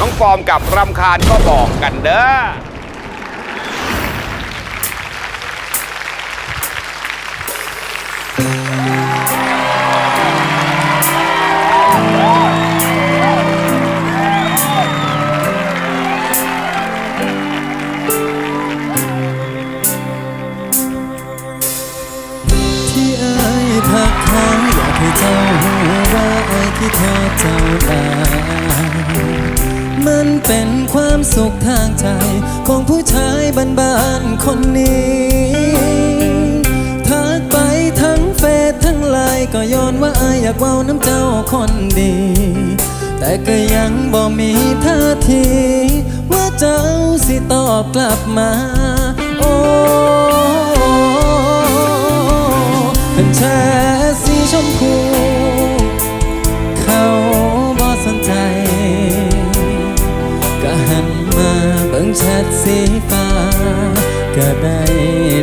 น้องฟอร์มกับรำคาญก็บอกกันเด้อที่อายทักทายอยากให้เจ้าหูว่าอายคิดทอเจ้าได้ มันเป็นความสุขทางใจ ของผู้ชายบ้านๆคนนี้ทักไปทั้งเฟซทั้งไลน์ก็ย้อนว่าอายอยากเว้าน้ำเจ้าคนดี แต่ก็ยังบ่มีท่าที ว่าเจ้าสิตอบกลับมา โอ้เป็นแช่สีชมพู เขาบ่สนใจ ก็หันมาเบิ่งแชทสีฟ้า ก็ได้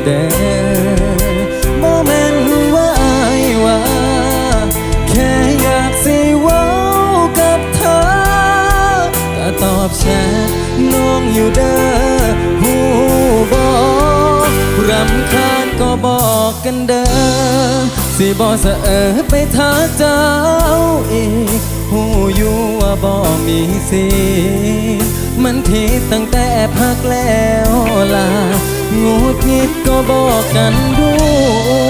เด้อบ่แม่นว่าอายว่า แค่อยากสิเว้ากับเธอ ก็ตอบแชทน้องอยู่เด้อหูบอกรำคาญก็บอกกันเด้อสิบอสะเออไปทักเจ้าอีก หูอยู่ว่าบ่มีสิมันผิดตั้งแต่พักแล้วล่ะงูดงิดก็บอกกันด้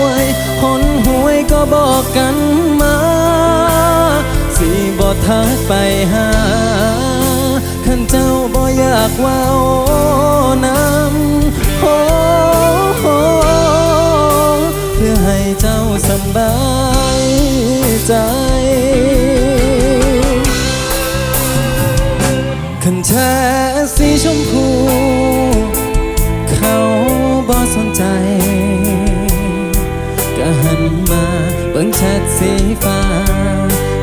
วยคนหวยก็บอกกันมาสิบ่ทักไปหาขันเจ้าบ่อยากว้าโอนำโอ้โหเพื่อให้เจ้าสบายใจ ชมพูเขาบ่สนใจ ก็หันมาเบิ่งแชทสีฟ้า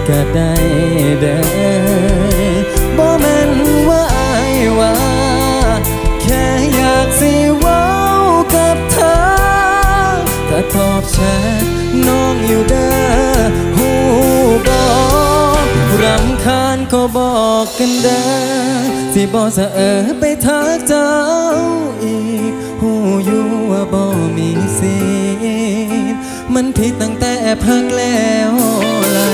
ก็ได้เด้อบ่แม่นว่าอายว่า แค่อยากสิเว้ากับเธอก็ตอบแชทน้องอยู่เด้อหูบอกรำคาญก็บอกกันเด้อ สิบอสะเออไปทักเจ้าอีกหูอยู่ว่าบ่มีสิทธิ์มันผิดตั้งแต่พักแล้วล่ะ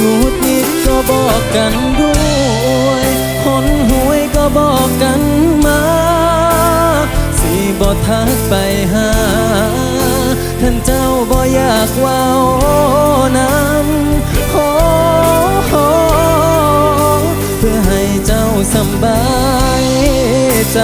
งูดงิดก็บอกกันด้วยคนหวยก็บอกกันมา สิบ่ทักไปหาท่านเจ้าบ่อยากเว้า สบายใจ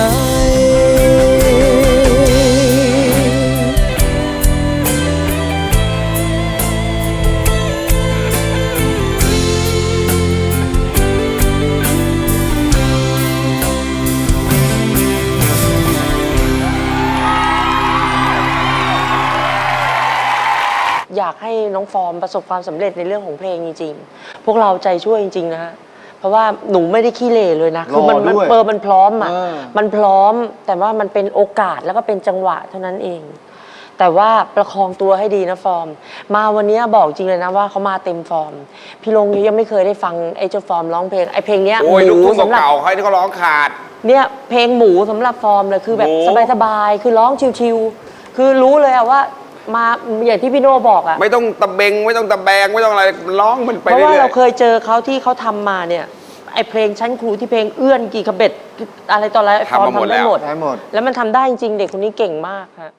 อยากให้น้องฟอร์มประสบความสำเร็จในเรื่องของเพลงจริงๆ พวกเราใจช่วยจริงๆนะฮะ เพราะว่าหนูไม่ได้ขี้เหร่เลยนะคืมัมันด้วยเปอร์มันพร้อมอะเออมันพร้อมแต่ว่ามันเป็นโอกาสแล้วก็เป็นจังหวะเท่านั้นเอง แต่ว่าประคองตัวให้ดีนะฟอร์ม มาวันนี้บอกจริงเลยนะว่าเขามาเต็มฟอร์ม พี่ลงยังไม่เคยได้ฟังไอ้เจ้าฟอร์มร้องเพลงไอ้เพลงเนี้ยโอ้ยหลูกมูทุ่งสำหรับเก่าๆเขาที่เขาร้องขาดเนี่ยเพลงหมูสำหรับฟอร์มเลยคือแบบหมูสบายๆคือร้องชิวๆคือรู้เลยอะว่า มาอย่างที่พี่โน่บอกอะไม่ต้องตะเบงไม่ต้องตะแบงไม่ต้องอะไรร้องมันไปเพราะเรื่ว่าอยเราเคยเจอเขาที่เขาทำมาเนี่ยไอเพลงชั้นครูที่เพลงเอื้อนกี่ขบเบ็ดอะไรต่ออะไรฟอร์มทำได้หมด ได้หมด แล้วมันทำได้จริงๆเด็กคนนี้เก่งมากครับ